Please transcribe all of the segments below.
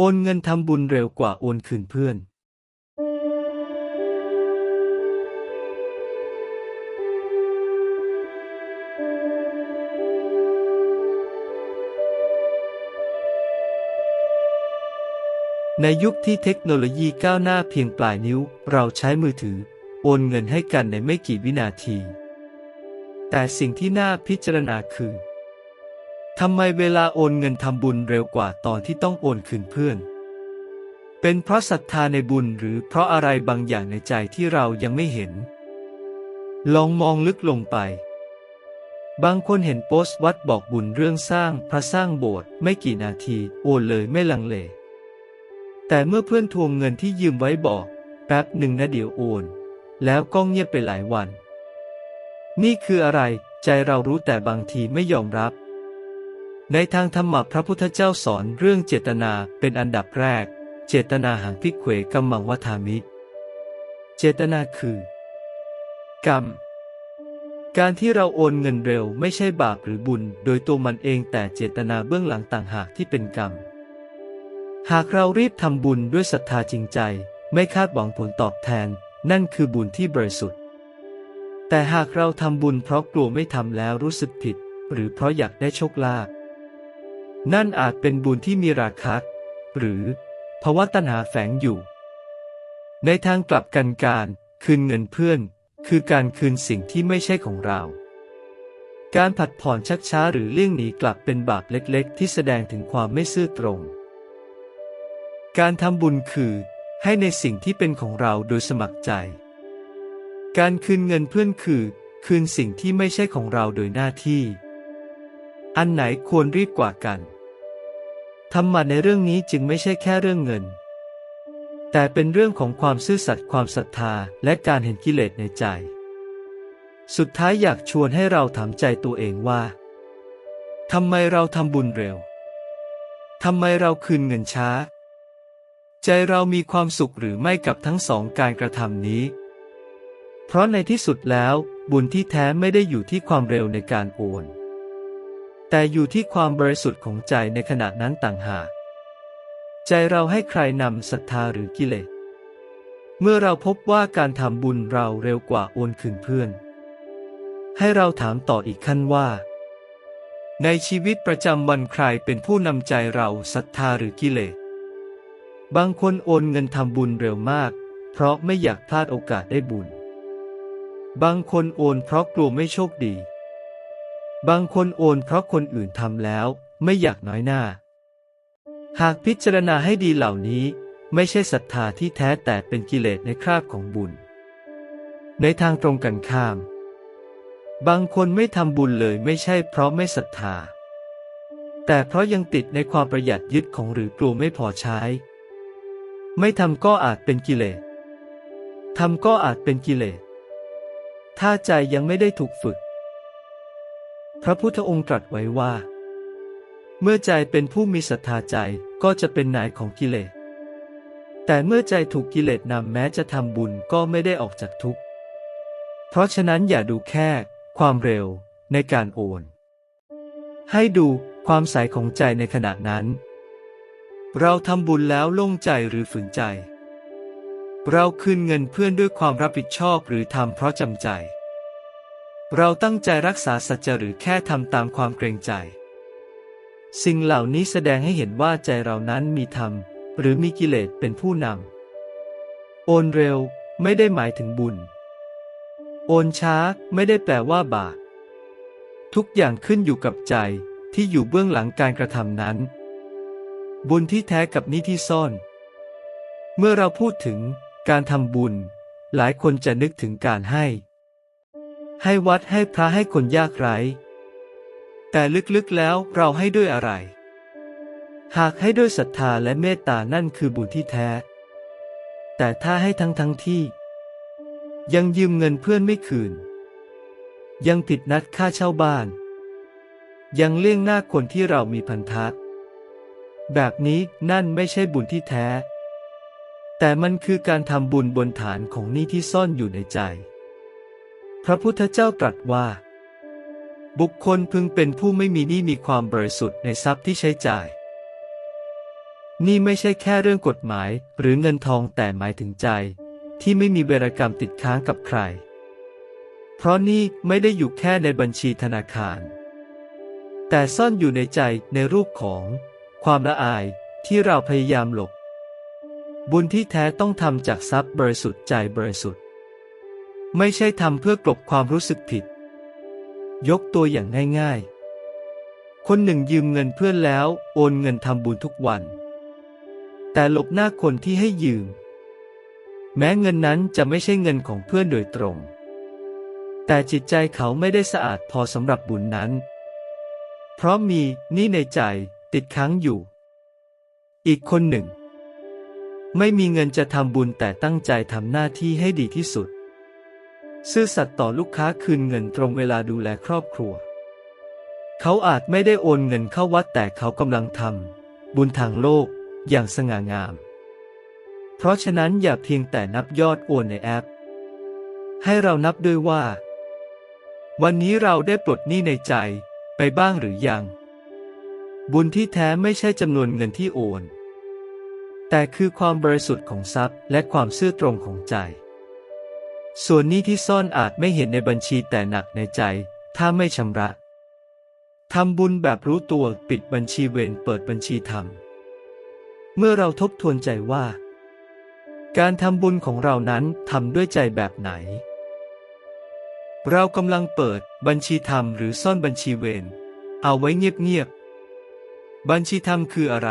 โอนเงินทำบุญเร็วกว่าโอนคืนเพื่อนในยุคที่เทคโนโลยีก้าวหน้าเพียงปลายนิ้ว เราใช้มือถือ โอนเงินให้กันในไม่กี่วินาที แต่สิ่งที่น่าพิจารณาคือ ทำไมเวลาโอนเงินทำบุญเร็วกว่าตอนที่ต้องโอนคืนเพื่อน เป็นเพราะศรัทธาในบุญหรือเพราะอะไรบางอย่างในใจที่เรายังไม่เห็น ลองมองลึกลงไป บางคนเห็นโพสต์วัดบอกบุญเรื่องสร้างพระสร้างโบสถ์ไม่กี่นาทีโอนเลยไม่ลังเล แต่เมื่อเพื่อนทวงเงินที่ยืมไว้บอก แป๊บหนึ่งนะเดี๋ยวโอน แล้วก็เงียบไปหลายวัน นี่คืออะไรใจเรารู้แต่บางทีไม่ยอมรับ ในทางธรรมะพระพุทธเจ้าสอนเรื่องเจตนาเป็นอันดับแรก เจตนาหังพิเขวกัมมังวัฏามิ เจตนาคือ กรรม การที่เราโอนเงินเร็วไม่ใช่บาปหรือบุญ โดยตัวมันเองแต่เจตนาเบื้องหลังต่างหากที่เป็นกรรม หากเรารีบทำบุญด้วยศรัทธาจริงใจ ไม่คาดหวังผลตอบแทน นั่นคือบุญที่บริสุทธิ์ แต่หากเราทำบุญเพราะกลัวไม่ทำแล้วรู้สึกผิด หรือเพราะอยากได้โชคลาภ นั่นอาจเป็นบุญที่มีราคะหรือภาวะตัณหาแฝงอยู่ ในทางกลับกันการคืนเงินเพื่อน คือการคืนสิ่งที่ไม่ใช่ของเรา การผัดผ่อนชักช้าหรือเลี่ยงหนีกลับเป็นบาปเล็กๆ ที่แสดงถึงความไม่ซื่อตรง การทำบุญคือให้ในสิ่งที่เป็นของเราโดยสมัครใจ การคืนเงินเพื่อนคือ คืนสิ่งที่ไม่ใช่ของเราโดยหน้าที่ อันไหนควรรีบกว่ากัน ธรรมะในเรื่องนี้จึงไม่ใช่แค่เรื่องเงิน แต่เป็นเรื่องของความซื่อสัตย์ความศรัทธาและการเห็นกิเลสในใจ สุดท้ายอยากชวนให้เราถามใจตัวเองว่าทำไมเราทำบุญเร็ว ทำไมเราคืนเงินช้า ใจเรามีความสุขหรือไม่กับทั้งสองการกระทำนี้ เพราะในที่สุดแล้วบุญที่แท้ไม่ได้อยู่ที่ความเร็วในการโอน แต่อยู่ที่ความบริสุทธิ์ของใจในขณะนั้นต่างหาก ใจเราให้ใครนำศรัทธาหรือกิเลส เมื่อเราพบว่าการทำบุญเราเร็วกว่าโอนคืนเพื่อน ให้เราถามต่ออีกขั้นว่า ในชีวิตประจำวันใครเป็นผู้นำใจเราศรัทธาหรือกิเลส บางคนโอนเงินทำบุญเร็วมาก เพราะไม่อยากพลาดโอกาสได้บุญ บางคนโอนเพราะกลัวไม่โชคดี บางคนโอนเพราะคนอื่นทำแล้ว ไม่อยากน้อยหน้า หากพิจารณาให้ดีเหล่านี้ ไม่ใช่ศรัทธาที่แท้แต่เป็นกิเลสในคราบของบุญ ในทางตรงกันข้าม บางคนไม่ทำบุญเลยไม่ใช่เพราะไม่ศรัทธา แต่เพราะยังติดในความประหยัดยึดของหรือกลัวไม่พอใช้ ไม่ทำก็อาจเป็นกิเลสทำก็อาจเป็นกิเลส ถ้าใจยังไม่ได้ถูกฝึก พระพุทธองค์ตรัสไว้ว่า เมื่อใจเป็นผู้มีศรัทธาใจก็จะเป็นนายของกิเลส แต่เมื่อใจถูกกิเลสนำแม้จะทำบุญก็ไม่ได้ออกจากทุกข์ เพราะฉะนั้นอย่าดูแค่ ความเร็วในการโอน ให้ดูความใสของใจในขณะนั้น เราทำบุญแล้วโล่งใจหรือฝืนใจ เราคืนเงินเพื่อนด้วยความรับผิดชอบหรือทำเพราะจำใจ เราตั้งใจรักษาสัจจะหรือแค่ทำตามความเกรงใจ สิ่งเหล่านี้แสดงให้เห็นว่าใจเรานั้นมีธรรม หรือมีกิเลสเป็นผู้นำ โอนเร็วไม่ได้หมายถึงบุญ โอนช้าไม่ได้แปลว่าบาปทุกอย่างขึ้นอยู่กับใจที่อยู่เบื้องหลังการกระทำนั้น บุญที่แท้กับนิที่ซ่อน เมื่อเราพูดถึงการทำบุญ หลายคนจะนึกถึงการให้ ให้วัดให้พระให้คนยากไร้ แต่ลึกๆแล้วเราให้ด้วยอะไร หากให้ด้วยศรัทธาและเมตตานั่นคือบุญที่แท้ แต่ถ้าให้ทั้งทั้งที่ ยังยืมเงินเพื่อนไม่คืน ยังผิดนัดค่าเช่าบ้าน ยังเลี่ยงหน้าคนที่เรามีพันธะแบบนี้นั่นไม่ใช่บุญที่แท้ แต่มันคือการทำบุญบนฐานของหนี้ที่ซ่อนอยู่ในใจ พระพุทธเจ้าตรัสว่า บุคคลพึงเป็นผู้ไม่มีหนี้มีความบริสุทธิ์ในทรัพย์ที่ใช้จ่าย นี่ไม่ใช่แค่เรื่องกฎหมายหรือเงินทองแต่หมายถึงใจ ที่ไม่มีเวรกรรมติดค้างกับใคร เพราะนี่ไม่ได้อยู่แค่ในบัญชีธนาคาร แต่ซ่อนอยู่ในใจในรูปของ ความละอายที่เราพยายามหลบ บุญที่แท้ต้องทำจากทรัพย์บริสุทธิ์ใจบริสุทธิ์ ไม่ใช่ทำเพื่อกลบความรู้สึกผิด ยกตัวอย่างง่ายๆ คนหนึ่งยืมเงินเพื่อนแล้ว โอนเงินทำบุญทุกวัน แต่หลบหน้าคนที่ให้ยืม แม้เงินนั้นจะไม่ใช่เงินของเพื่อนโดยตรง แต่จิตใจเขาไม่ได้สะอาดพอสำหรับบุญนั้น เพราะมีนี้ในใจติดค้างอยู่ อีกคนหนึ่ง ไม่มีเงินจะทำบุญแต่ตั้งใจทำหน้าที่ให้ดีที่สุด ซื่อสัตย์ต่อลูกค้าคืนเงินตรงเวลาดูแลครอบครัว เขาอาจไม่ได้โอนเงินเข้าวัดแต่เขากำลังทำบุญทางโลกอย่างสง่างาม เพราะฉะนั้นอย่าเพียงแต่นับยอดโอนในแอป ให้เรานับด้วยว่า วันนี้เราได้ปลดหนี้ในใจไปบ้างหรือยัง บุญที่แท้ไม่ใช่จำนวนเงินที่โอน แต่คือความบริสุทธิ์ของทรัพย์และความซื่อตรงของใจ ส่วนหนี้ที่ซ่อนอาจไม่เห็นในบัญชีแต่หนักในใจ ถ้าไม่ชำระทำบุญแบบรู้ตัวปิดบัญชีเวรเปิดบัญชีธรรม เมื่อเราทบทวนใจว่า การทำบุญของเรานั้นทำด้วยใจแบบไหน เรากำลังเปิดบัญชีธรรมหรือซ่อนบัญชีเวรเอาไว้เงียบๆ บัญชีธรรมคืออะไร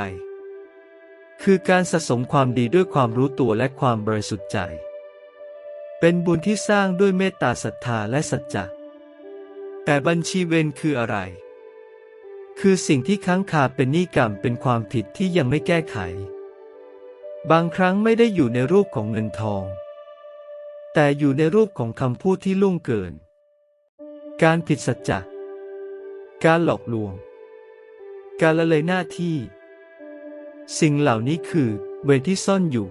คือการสะสมความดีด้วยความรู้ตัวและความบริสุทธิ์ใจ เป็นบุญที่สร้างด้วยเมตตาศรัทธาและสัจจะแต่บัญชีเวรคืออะไร คือสิ่งที่ค้างคาเป็นนี้กรรมเป็นความผิดที่ยังไม่แก้ไข บางครั้งไม่ได้อยู่ในรูปของเงินทอง แต่อยู่ในรูปของคำพูดที่ลุ่งเกิน การผิดสัจจะการหลอกลวง การละเลยหน้าที่ สิ่งเหล่านี้คือเวรที่ซ่อนอยู่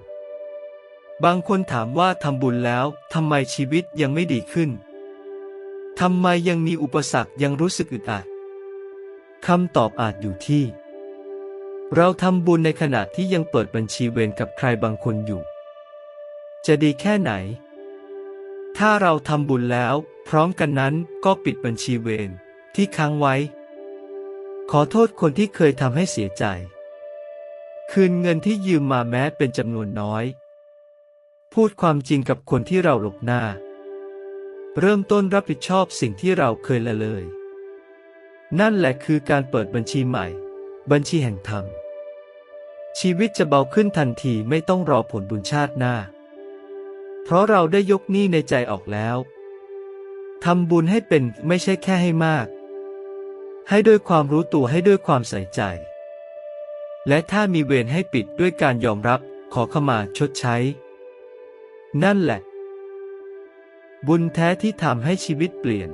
บางคนถามว่าทำบุญแล้วทำไมชีวิตยังไม่ดีขึ้น ทำไมยังมีอุปสรรคยังรู้สึกอึดอัดคำตอบอาจอยู่ที่ เราทำบุญในขณะที่ยังเปิดบัญชีเวรกับใครบางคนอยู่ จะดีแค่ไหน ถ้าเราทำบุญแล้ว พร้อมกันนั้นก็ปิดบัญชีเวรที่ค้างไว้ ขอโทษคนที่เคยทำให้เสียใจ คืนเงินที่ยืมมาแม้เป็นจำนวนน้อย พูดความจริงกับคนที่เราหลบหน้า เริ่มต้นรับผิดชอบสิ่งที่เราเคยละเลย นั่นแหละคือการเปิดบัญชีใหม่ บัญชีแห่งธรรม ชีวิตจะเบาขึ้นทันทีไม่ต้องรอผลบุญชาติหน้า เพราะเราได้ยกหนี้ในใจออกแล้วทำบุญให้เป็นไม่ใช่แค่ให้มาก ให้ด้วยความรู้ตัวให้ด้วยความใส่ใจ และถ้ามีเวรให้ปิดด้วยการยอมรับขอขมาชดใช้ นั่นแหละ บุญแท้ที่ทำให้ชีวิตเปลี่ยน